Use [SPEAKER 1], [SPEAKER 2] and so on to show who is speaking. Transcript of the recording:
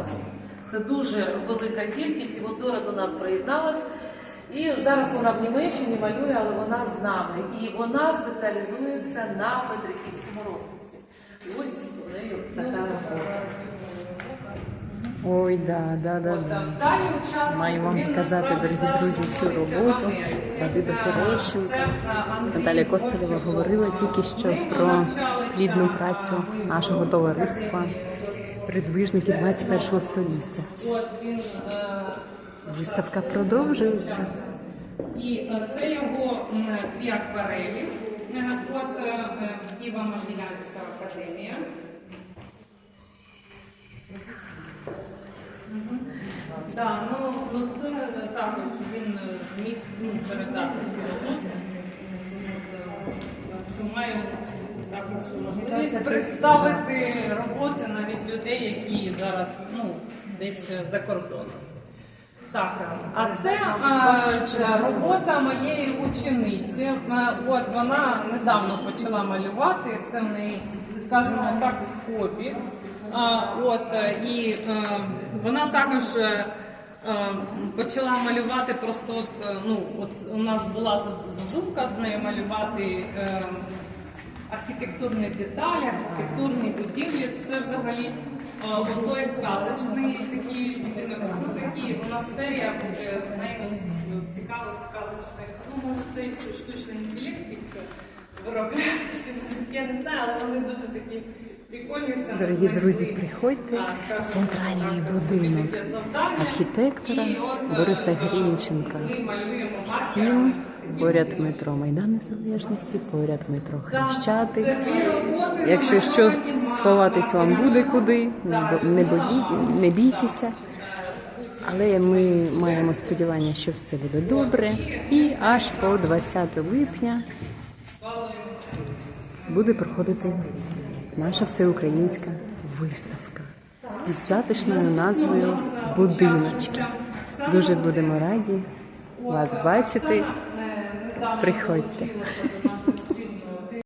[SPEAKER 1] виставок. Це дуже велика кількість, і от Дора до нас приєдналась. І зараз вона в Німеччині малює, але вона з нами. І вона спеціалізується на Петриківському розписі. Ось у неї така робота.
[SPEAKER 2] Ой, да, да, да, да.
[SPEAKER 3] Далі учасник,
[SPEAKER 2] Маю вам
[SPEAKER 3] він
[SPEAKER 2] показати,
[SPEAKER 3] насправді
[SPEAKER 2] дорогі
[SPEAKER 3] зараз
[SPEAKER 2] друзі, цю
[SPEAKER 3] знаходиться
[SPEAKER 2] роботу.
[SPEAKER 3] Америці.
[SPEAKER 2] Сади до
[SPEAKER 3] Е,
[SPEAKER 2] Терещенка.
[SPEAKER 3] е, Андрій
[SPEAKER 2] Наталя Костелєва
[SPEAKER 3] Костелєва.
[SPEAKER 2] говорила тільки що про плідну
[SPEAKER 3] е,
[SPEAKER 2] працю нашого товариства Придвижники 21 століття. Виставка продовжується.
[SPEAKER 3] І е, це його дві акварелі. Е, От е, е, Києво-Могилянська академія. Так, ну, ну це також він зміг ну, передати Що також можливість представити роботи навіть людей, які зараз ну, десь за кордоном. Так, а це е, робота моєї учениці. Е, От вона недавно почала малювати. Це в неї, скажімо так, хобі. А, От е, і е, вона також почала малювати. Просто от ну от у нас була задумка з нею малювати. е, Архітектурні деталі, архітектурні будівлі це взагалі е, той сказочний такий такі у нас серія буде цікавих сказочних. Ну, може, це і все штучний інтелект який виробляє. Я не знаю, але вони дуже такі
[SPEAKER 2] Дорогі друзі, приходьте.
[SPEAKER 3] скажімо
[SPEAKER 2] Центральний будинок архітектора Бориса Грінченка. Сім поряд метро Майдан Незалежності, поряд метро Хрещатик. Якщо що, сховатись вам буде куди, не бо- не бої, не бійтеся. Але ми маємо сподівання, що все буде добре. І аж по 20 липня буде проходити наша всеукраїнська виставка під затишною назвою Будиночки. Дуже будемо раді вас бачити. Приходьте.